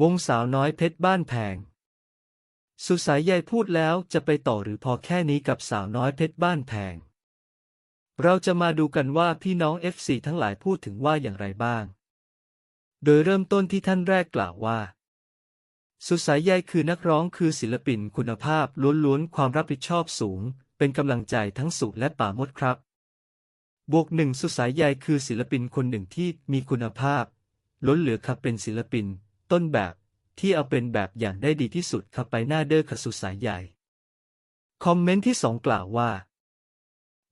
วงสาวน้อยเพชรบ้านแพง สุสายใยพูดแล้วจะไปต่อหรือพอแค่นี้กับสาวน้อยเพชรบ้านแพง เราจะมาดูกันว่าพี่น้อง FC ทั้งหลายพูดถึงว่าอย่างไรบ้าง โดยเริ่มต้นที่ท่านแรกกล่าวว่า สุสายใยคือนักร้องคือศิลปินคุณภาพล้วนๆความรับผิดชอบสูง เป็นกำลังใจทั้งสุและป่ามดครับ บวกหนึ่งสุสายใยคือศิลปินคนหนึ่งที่มีคุณภาพ ล้นเหลือครับเป็นศิลปิน ต้นแบบที่เอาเป็นแบบอย่างได้ดีที่สุดครับไปหน้าเด้อขสุสายใยคอมเมนต์ที่สองกล่าวว่า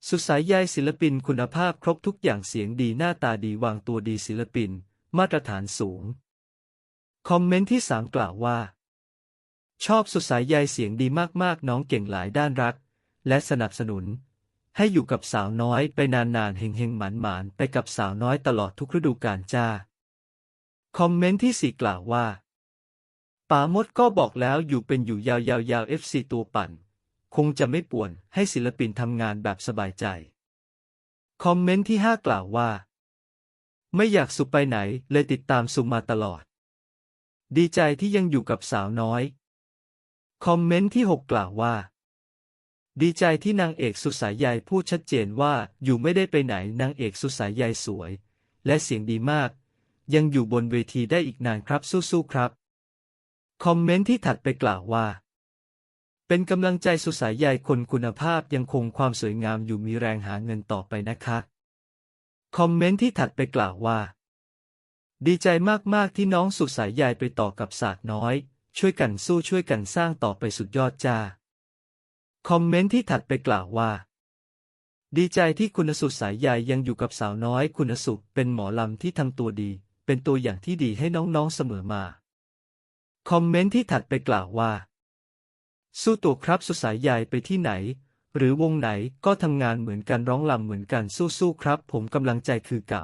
สุสายใยศิลปินคุณภาพครบทุกอย่างเสียงดีหน้าตาดีวางตัวดีศิลปิน มาตรฐานสูง คอมเมนต์ที่สามกล่าวว่า ชอบสุสายใยเสียงดีมากๆ น้องเก่งหลายด้านรัก และสนับสนุน ให้อยู่กับสาวน้อยไปนานๆเฮงๆหมานๆไปกับสาวน้อยตลอดทุกฤดูกาลจ้า คอมเมนต์ที่สี่กล่าวว่าป๋ามดก็บอกแล้วอยู่เป็นอยู่ยาวๆๆ FC ตัวปั่น คงจะไม่ป่วนให้ศิลปินทำงานแบบสบายใจ คอมเมนต์ที่ห้ากล่าวว่า ไม่อยากสุไปไหนเลยติดตามสุมาตลอด ดีใจที่ยังอยู่กับสาวน้อย คอมเมนต์ที่หกกล่าวว่าดีใจที่นางเอกสุสายใยพูดชัดเจนว่าอยู่ไม่ได้ไปไหนนางเอกสุสายใยสวย และเสียงดีมาก ยังอยู่บนเวทีได้อีกนานครับสู้ๆครับ คอมเมนต์ที่ถัดไปกล่าวว่า เป็นกำลังใจสุสายใยคนคุณภาพยังคงความสวยงามอยู่มีแรงหาเงินต่อไปนะคะ คอมเมนต์ที่ถัดไปกล่าวว่า ดีใจมากๆที่น้องสุสายใยไปต่อกับศาสตร์น้อย ช่วยกันสู้ช่วยกันสร้างต่อไปสุดยอดจ้า คอมเมนต์ที่ถัดไปกล่าวว่าดีใจที่คุณสุสายใยยังอยู่กับสาวน้อยคุณสุเป็นหมอลำที่ทำตัวดี เป็นตัวอย่างที่ดีให้น้องๆเสมอมา คอมเมนต์ที่ถัดไปกล่าวว่า สู้ตัวครับสุสายใยไปที่ไหน หรือวงไหนก็ทำงานเหมือนกันร้องลำเหมือนกันสู้ๆครับ ผมกำลังใจคือเก่า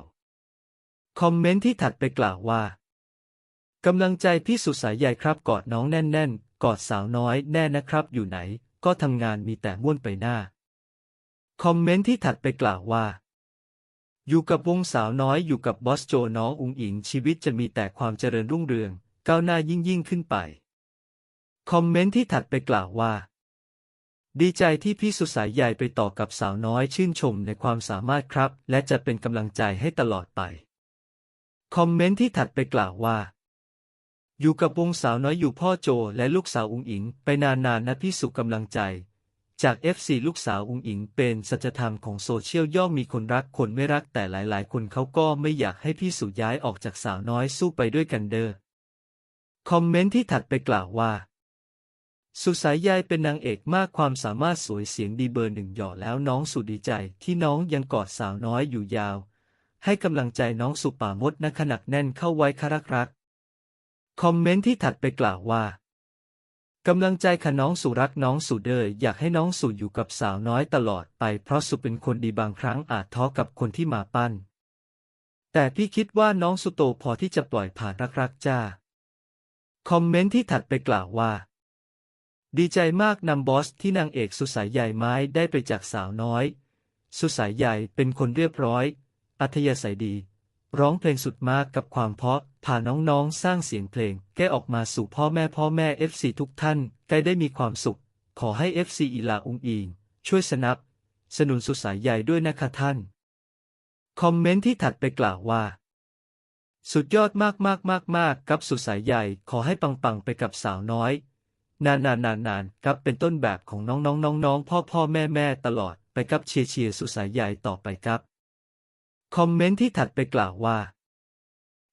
คอมเมนต์ที่ถัดไปกล่าวว่ากำลังใจพี่สุสายใยครับกอดน้องแน่นๆ กอดสาวน้อยแน่นะครับ อยู่ไหน ก็ทำงานมีแต่ม่วนไปหน้า คอมเมนต์ที่ถัดไปกล่าวว่า อยู่กับวงสาวน้อยอยู่กับบอสโจน้องอุงอิงชีวิตจะมีแต่ความเจริญรุ่งเรือง ก้าวหน้ายิ่งยิ่งขึ้นไป คอมเมนต์ที่ถัดไปกล่าวว่า ดีใจที่พี่สุสายใหญ่ไปต่อกับสาวน้อยชื่นชมในความสามารถครับ และจะเป็นกำลังใจให้ตลอดไป คอมเมนต์ที่ถัดไปกล่าวว่า อยู่กับวงสาวน้อยอยู่พ่อโจและลูกสาวอุงอิง ไปนานๆนะพี่สุกำลังใจ จาก FC ลูกสาวอุงอิงเป็นสัจธรรมของโซเชียลย่อมมีคนรักคนไม่รักแต่หลายๆ คนเขาก็ไม่อยากให้พี่สุย้ายออกจากสาวน้อยสู้ไปด้วยกันเด้อคอมเมนต์ที่ถัดไปกล่าวว่า สุสายใยเป็นนางเอกมากความสามารถสวยเสียงดีเบอร์หนึ่งหย่อแล้วน้องสุดีใจที่น้องยังกอดสาวน้อยอยู่ยาว ให้กำลังใจน้องสุป่ามดนะขนักแน่นเข้าไว้คารักรักคอมเมนต์ที่ถัดไปกล่าวว่า กำลังใจค่ะน้องสุรักน้องสุเดยอยากให้น้องสุอยู่กับสาวน้อยตลอดไปเพราะสุเป็นคนดีบางครั้งอาจท้อกับคนที่มาปั้น แต่พี่คิดว่าน้องสุโตพอที่จะปล่อยผ่านรักๆจ้า คอมเมนต์ที่ถัดไปกล่าวว่า ดีใจมากนำบอสที่นางเอกสุสายใหญ่ไม้ได้ไปจากสาวน้อย สุสายใหญ่เป็นคนเรียบร้อย อัธยาศัยดี ร้องเพลงสุดมากกับความเพาะพาน้องๆ สร้างเสียงเพลง แก้ออกมาสู่พ่อแม่พ่อแม่ FC ทุกท่านใกล้ได้มีความสุข ขอให้ FC อีลาอุงอิงช่วยสนับ สนุนสุสายใหญ่ด้วยนะคะท่าน คอมเมนต์ที่ถัดไปกล่าวว่า สุดยอดมากมากมากมากกับสุสายใหญ่ ขอให้ปังปังไปกับสาวน้อย นานนานนานนานกับเป็นต้นแบบของน้องน้องน้องน้องพ่อพ่อแม่แม่ตลอดไปกับเชียร์เชียร์สุสายใหญ่ต่อไปครับ คอมเมนต์ที่ถัดไปกล่าวว่า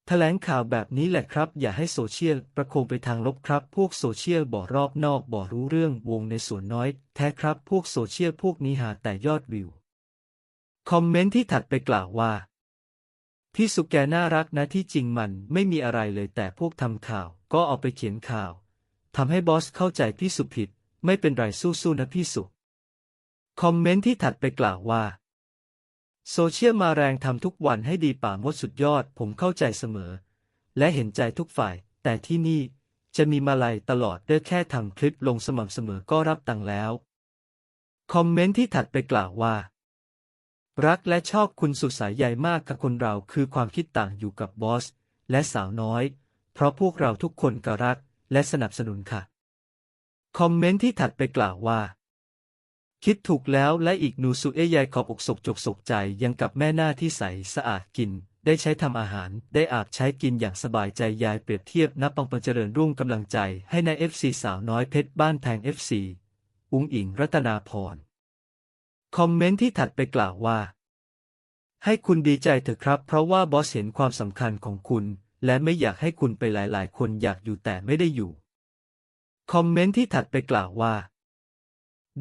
แถลงข่าวแบบนี้แหละครับ อย่าให้โซเชียลประโคมไปทางลบครับ พวกโซเชียลบ่รอบนอกบ่รู้เรื่องวงในส่วนน้อย แท้ครับ พวกโซเชียลพวกนี้หาแต่ยอดวิว คอมเมนต์ที่ถัดไปกล่าวว่า พี่สุแกน่ารักนะที่จริงมันไม่มีอะไรเลยแต่พวกทำข่าว ก็เอาไปเขียนข่าวทำให้บอสเข้าใจพี่สุผิด ไม่เป็นไรสู้ๆนะพี่สุ คอมเมนต์ที่ถัดไปกล่าวว่า โซเชียลมาแรงทำทุกวันให้ดีป่ามดสุดยอด ผมเข้าใจเสมอ และเห็นใจทุกฝ่าย แต่ที่นี่จะมีมาลัยตลอดเด้อแค่ทำคลิปลงสม่ำเสมอก็รับตังแล้ว คอมเมนต์ที่ถัดไปกล่าวว่า รักและชอบคุณสุดสายใยมากกับคนเราคือความคิดต่างอยู่กับบอส และสาวน้อย เพราะพวกเราทุกคนก็รักและสนับสนุนค่ะ คอมเมนต์ที่ถัดไปกล่าวว่า คิดถูกแล้วและอีกหนูสุเอยายขอบอกศกจกศกใจยังกับแม่หน้าที่ใสสะอาดกิน ได้ใช้ทำอาหาร ได้อาบใช้กินอย่างสบายใจยายเปรียบเทียบนับปังปังเจริญรุ่งกำลังใจให้ใน FC สาวน้อยเพชรบ้านแพง FC อุ้งอิงรัตนาพร คอมเมนต์ที่ถัดไปกล่าวว่า ให้คุณดีใจเถอะครับ เพราะว่าบอสเห็นความสำคัญของคุณ และไม่อยากให้คุณไปหลายๆ คนอยากอยู่แต่ไม่ได้อยู่ คอมเมนต์ที่ถัดไปกล่าวว่า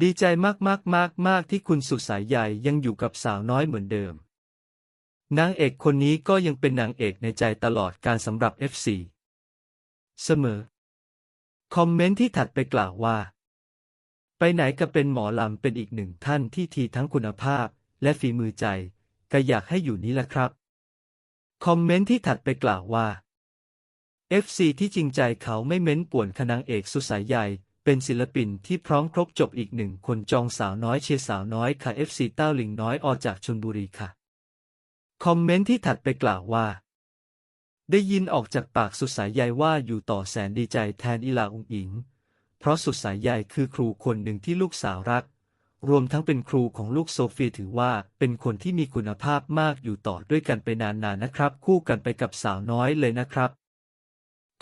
ดีใจมากมากมากมากที่คุณสุดสายใหญ่ยังอยู่กับสาวน้อยเหมือนเดิม นางเอกคนนี้ก็ยังเป็นนางเอกในใจตลอดการสำหรับ FC เสมอ คอมเมนต์ที่ถัดไปกล่าวว่า ไปไหนก็เป็นหมอลำเป็นอีกหนึ่งท่านที่ทีทั้งคุณภาพและฝีมือใจ ก็อยากให้อยู่นี้แหละครับ คอมเมนต์ที่ถัดไปกล่าวว่า FC ที่จริงใจเขาไม่เม้นป่วนคนางเอกสุดสายใหญ่ เป็นศิลปินที่พร้อมครบจบอีกหนึ่งคนจองสาวน้อยเชียร์สาวน้อยค่ะ FC เต้าหลิงน้อยออกจากชนบุรีค่ะ คอมเมนต์ที่ถัดไปกล่าวว่า ได้ยินออกจากปากสุดสายใยว่าอยู่ต่อแสนดีใจแทนอีลาอุงอิง เพราะสุดสายใยคือครูคนหนึ่งที่ลูกสาวรัก รวมทั้งเป็นครูของลูกโซเฟียถือว่าเป็นคนที่มีคุณภาพมากอยู่ต่อด้วยกันไปนานๆนะครับ คู่กันไปกับสาวน้อยเลยนะครับ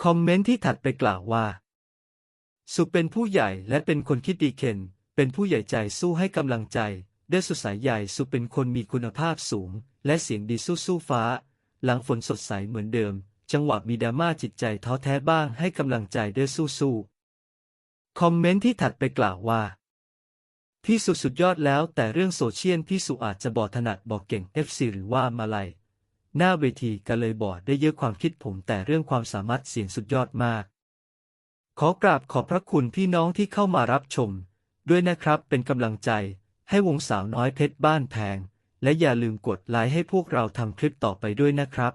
คอมเมนต์ที่ถัดไปกล่าวว่า สุเป็นผู้ใหญ่และเป็นคนคิดดีเข็นเป็นผู้ใหญ่ใจสู้ให้กำลังใจเด้อสุดสายใหญ่สุเป็นคนมีคุณภาพสูง และเสียงดีสู้สู้ฟ้า หลังฝนสดใสเหมือนเดิม จังหวะมีดราม่าจิตใจท้อแท้บ้างให้กำลังใจเด้อสู้สู้คอมเมนต์ที่ถัดไปกล่าวว่า พี่สุสุดยอดแล้วแต่เรื่องโซเชียลพี่สุอาจจะบอดถนัดบอกเก่ง FC หรือว่ามาลัยหน้าเวทีก็เลยบอดได้เยอะความคิดผมแต่เรื่องความสามารถเสียงสุดยอดมาก ขอกราบขอบพระคุณพี่น้องที่เข้ามารับชม ด้วยนะครับเป็นกำลังใจ ให้วงสาวน้อยเพชรบ้านแพง และอย่าลืมกดไลค์ให้พวกเราทำคลิปต่อไปด้วยนะครับ